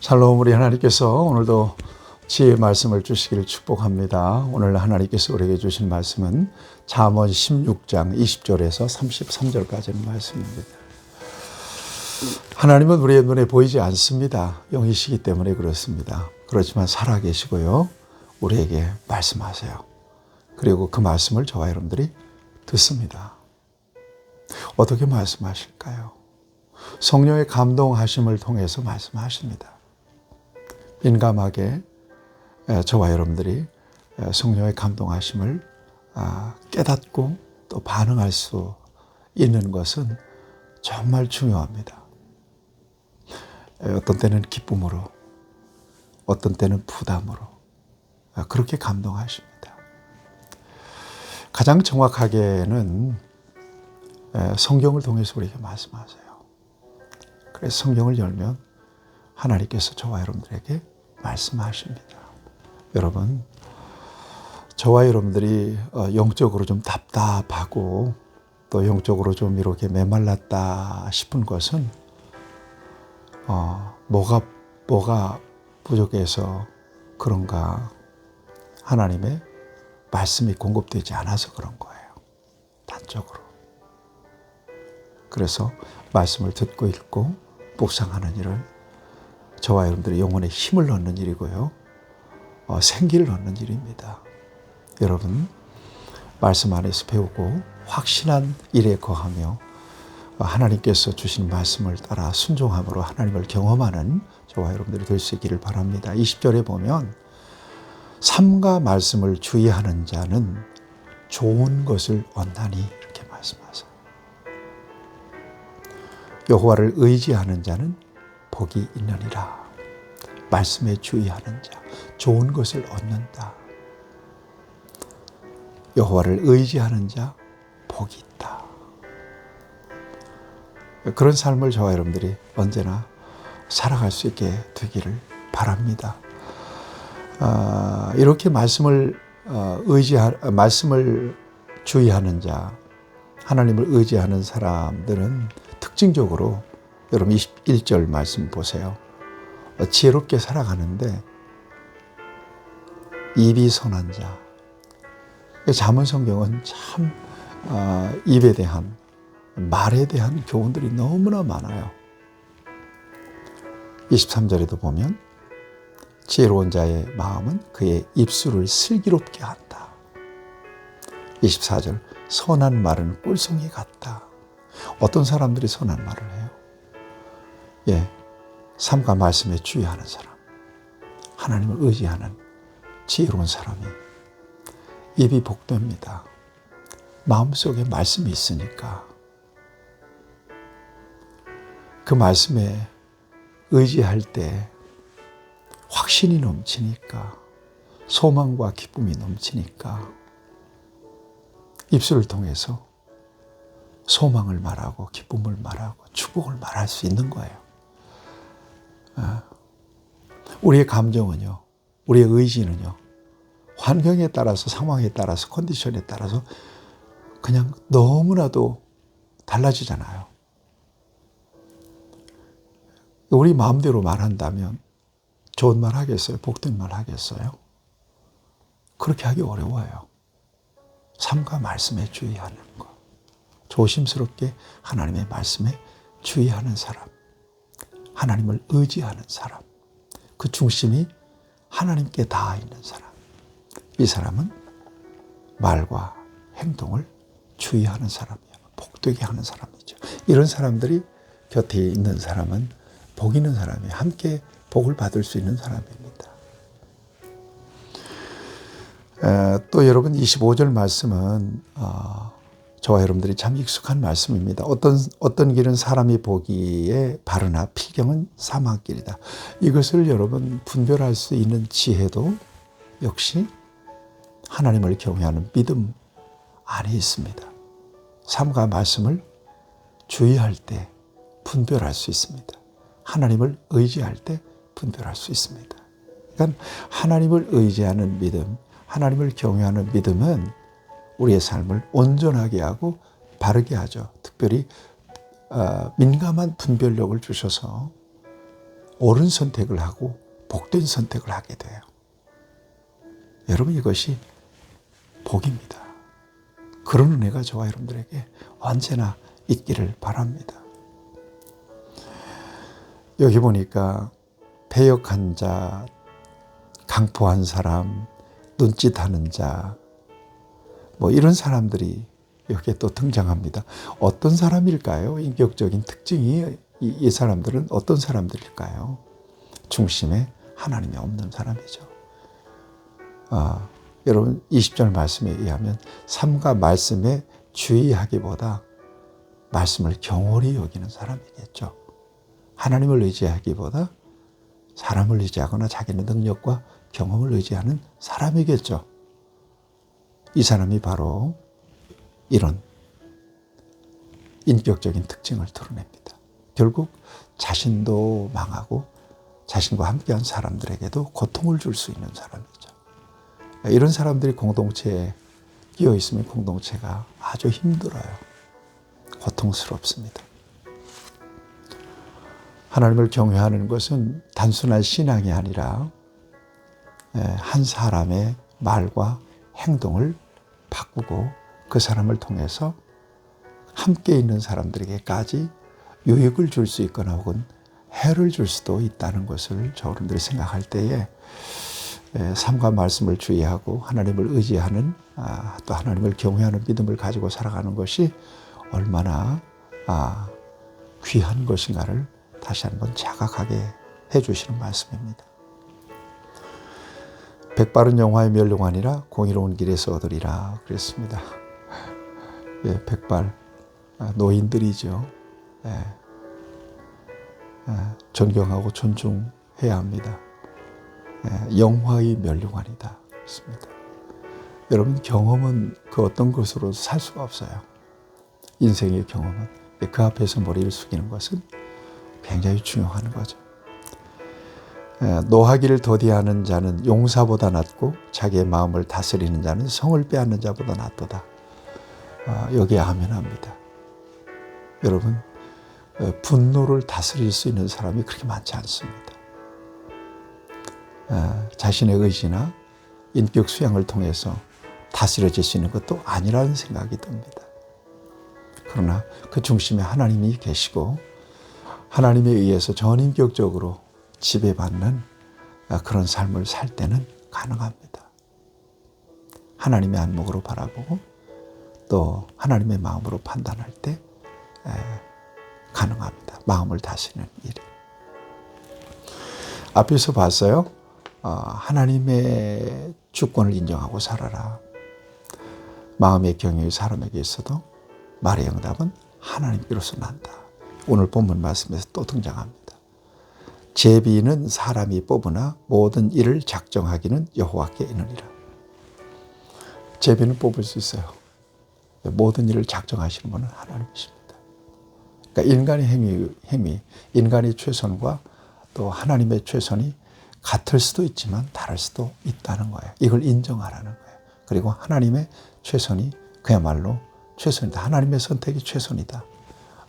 샬롬 우리 하나님께서 오늘도 지혜의 말씀을 주시기를 축복합니다. 오늘 하나님께서 우리에게 주신 말씀은 잠언 16장 20절에서 33절까지의 말씀입니다. 하나님은 우리의 눈에 보이지 않습니다. 영이시기 때문에 그렇습니다. 그렇지만 살아계시고요. 우리에게 말씀하세요. 그리고 그 말씀을 저와 여러분들이 듣습니다. 어떻게 말씀하실까요? 성령의 감동하심을 통해서 말씀하십니다. 민감하게 저와 여러분들이 성령의 감동하심을 아, 깨닫고 또 반응할 수 있는 것은 정말 중요합니다. 어떤 때는 기쁨으로, 어떤 때는 부담으로 아, 그렇게 감동하십니다. 가장 정확하게는 성경을 통해서 우리에게 말씀하세요. 그래서 성경을 열면 하나님께서 저와 여러분들에게 말씀하십니다. 여러분, 저와 여러분들이 어, 영적으로 좀 답답하고 또 영적으로 좀 이렇게 메말랐다 싶은 것은 어, 뭐가 뭐가 부족해서 그런가 하나님의 말씀이 공급되지 않아서 그런 거예요. 단적으로. 그래서 말씀을 듣고 읽고 묵상하는 일을 저와 여러분들의 영혼에 힘을 넣는 일이고요. 어, 생기를 넣는 일입니다. 여러분, 말씀 안에서 배우고 확신한 일에 거하며 하나님께서 주신 말씀을 따라 순종함으로 하나님을 경험하는 저와 여러분들이 될 수 있기를 바랍니다. 20절에 보면 삼가 말씀을 주의하는 자는 좋은 것을 얻나니 이렇게 말씀하세요. 여호와를 의지하는 자는 복이 있느니라. 말씀에 주의하는 자, 좋은 것을 얻는다. 여호와를 의지하는 자, 복이 있다. 그런 삶을 저와 여러분들이 언제나 살아갈 수 있게 되기를 바랍니다. 아, 이렇게 말씀을 어, 의지하 말씀을 주의하는 자, 하나님을 의지하는 사람들은 특징적으로 여러분 21절 말씀 보세요. 어, 지혜롭게 살아가는데 입이 선한 자. 자문 성경은 참 어, 입에 대한 말에 대한 교훈들이 너무나 많아요. 23절에도 보면 지혜로운 자의 마음은 그의 입술을 슬기롭게 한다. 24절 선한 말은 꿀송이 같다. 어떤 사람들이 선한 말을 해요? 예, 삶과 말씀에 주의하는 사람, 하나님을 의지하는 지혜로운 사람이 입이 복됩니다. 마음속에 말씀이 있으니까 그 말씀에 의지할 때 확신이 넘치니까 소망과 기쁨이 넘치니까 입술을 통해서 소망을 말하고 기쁨을 말하고 축복을 말할 수 있는 거예요. 아, 우리의 감정은요, 우리의 의지는요, 환경에 따라서 상황에 따라서 컨디션에 따라서 그냥 너무나도 달라지잖아요. 우리 마음대로 말한다면 좋은 말 하겠어요? 복된 말 하겠어요? 그렇게 하기 어려워요. 삶과 말씀에 주의하는 것. 조심스럽게 하나님의 말씀에 주의하는 사람, 하나님을 의지하는 사람, 그 중심이 하나님께 닿아 있는 사람. 이 사람은 말과 행동을 주의하는 사람이에요. 복되게 하는 사람이죠. 이런 사람들이 곁에 있는 사람은 복 있는 사람이에요. 함께 복을 받을 수 있는 사람입니다. 또 여러분 25절 말씀은 어, 저와 여러분들이 참 익숙한 말씀입니다. 어떤 어떤 길은 사람이 보기에 바르나 필경은 사망길이다. 이것을 여러분 분별할 수 있는 지혜도 역시 하나님을 경외하는 믿음 안에 있습니다. 삶과 말씀을 주의할 때 분별할 수 있습니다. 하나님을 의지할 때 분별할 수 있습니다. 그러니까 하나님을 의지하는 믿음, 하나님을 경외하는 믿음은 우리의 삶을 온전하게 하고 바르게 하죠. 특별히 어, 민감한 분별력을 주셔서 옳은 선택을 하고 복된 선택을 하게 돼요. 여러분 이것이 복입니다. 그런 은혜가 저와 여러분들에게 언제나 있기를 바랍니다. 여기 보니까 배역한 자, 강포한 사람, 눈짓하는 자, 뭐 이런 사람들이 여기에 또 등장합니다. 어떤 사람일까요? 인격적인 특징이 이, 이 사람들은 어떤 사람들일까요? 중심에 하나님이 없는 사람이죠. 아, 여러분 20절 말씀에 의하면 삶과 말씀에 주의하기보다 말씀을 경홀히 여기는 사람이겠죠. 하나님을 의지하기보다 사람을 의지하거나 자기의 능력과 경험을 의지하는 사람이겠죠. 이 사람이 바로 이런 인격적인 특징을 드러냅니다. 결국 자신도 망하고 자신과 함께한 사람들에게도 고통을 줄 수 있는 사람이죠. 이런 사람들이 공동체에 끼어 있으면 공동체가 아주 힘들어요. 고통스럽습니다. 하나님을 경외하는 것은 단순한 신앙이 아니라 한 사람의 말과 행동을 바꾸고 그 사람을 통해서 함께 있는 사람들에게까지 유익을 줄 수 있거나 혹은 해를 줄 수도 있다는 것을 저분들이 생각할 때에 삶과 말씀을 주의하고 하나님을 의지하는 아, 또 하나님을 경외하는 믿음을 가지고 살아가는 것이 얼마나 아, 귀한 것인가를 다시 한번 자각하게 해주시는 말씀입니다. 백발은 영화의 멸류관이라 공의로운 길에서 얻으리라 그랬습니다. 예, 백발 아, 노인들이죠. 예, 예, 존경하고 존중해야 합니다. 예, 영화의 멸류관이다 그렇습니다. 여러분 경험은 그 어떤 것으로 살 수가 없어요. 인생의 경험은 그 앞에서 머리를 숙이는 것은 굉장히 중요한 거죠. 예, 노하기를 더디하는 자는 용사보다 낫고 자기의 마음을 다스리는 자는 성을 빼앗는 자보다 낫도다. 아, 여기에 아멘합니다. 여러분 어, 분노를 다스릴 수 있는 사람이 그렇게 많지 않습니다. 아, 자신의 의지나 인격 수양을 통해서 다스려질 수 있는 것도 아니라는 생각이 듭니다. 그러나 그 중심에 하나님이 계시고 하나님에 의해서 전인격적으로 지배받는 그런 삶을 살 때는 가능합니다. 하나님의 안목으로 바라보고 또 하나님의 마음으로 판단할 때 가능합니다. 마음을 다스리는 일이. 앞에서 봤어요. 어, 하나님의 주권을 인정하고 살아라. 마음의 경영이 사람에게 있어도 말의 응답은 하나님께로서 난다. 오늘 본문 말씀에서 또 등장합니다. 제비는 사람이 뽑으나 모든 일을 작정하기는 여호와께 있느니라. 제비는 뽑을 수 있어요. 모든 일을 작정하시는 분은 하나님이십니다. 그러니까 인간의 행위, 행위, 인간의 최선과 또 하나님의 최선이 같을 수도 있지만 다를 수도 있다는 거예요. 이걸 인정하라는 거예요. 그리고 하나님의 최선이 그야말로 최선이다. 하나님의 선택이 최선이다.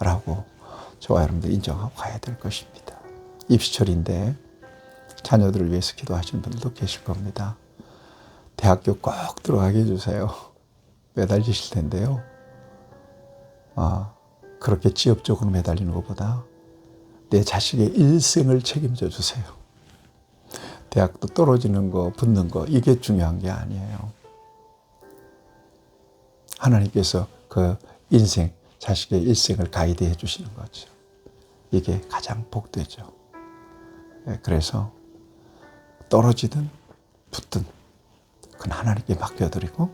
라고 저와 여러분들 인정하고 가야 될 것입니다. 입시철인데 자녀들을 위해서 기도하시는 분들도 계실 겁니다. 대학교 꼭 들어가게 해주세요. 매달리실 텐데요. 아, 그렇게 지엽적으로 매달리는 것보다 내 자식의 일생을 책임져 주세요. 대학도 떨어지는 거, 붙는 거, 이게 중요한 게 아니에요. 하나님께서 그 인생, 자식의 일생을 가이드해 주시는 거죠. 이게 가장 복되죠. 네, 그래서 떨어지든 붙든 그건 하나님께 맡겨드리고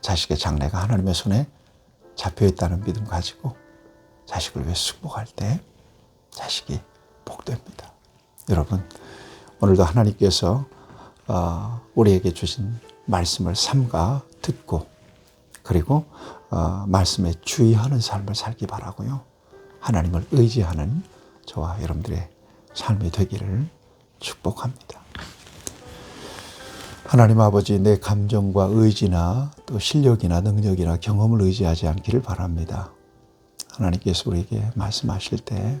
자식의 장래가 하나님의 손에 잡혀 있다는 믿음 가지고 자식을 위해 승복할 때 자식이 복됩니다. 여러분 오늘도 하나님께서 어, 우리에게 주신 말씀을 삼가 듣고 그리고 어, 말씀에 주의하는 삶을 살기 바라고요. 하나님을 의지하는 저와 여러분들의 삶이 되기를 축복합니다. 하나님 아버지 내 감정과 의지나 또 실력이나 능력이나 경험을 의지하지 않기를 바랍니다. 하나님께서 우리에게 말씀하실 때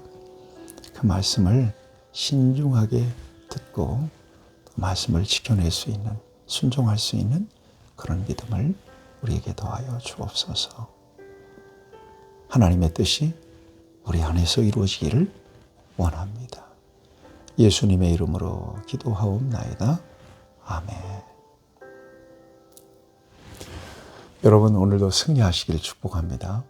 그 말씀을 신중하게 듣고 말씀을 지켜낼 수 있는 순종할 수 있는 그런 믿음을 우리에게 더하여 주옵소서. 하나님의 뜻이 우리 안에서 이루어지기를 원합니다. 예수님의 이름으로 기도하옵나이다. 아멘. 여러분 오늘도 승리하시길 축복합니다.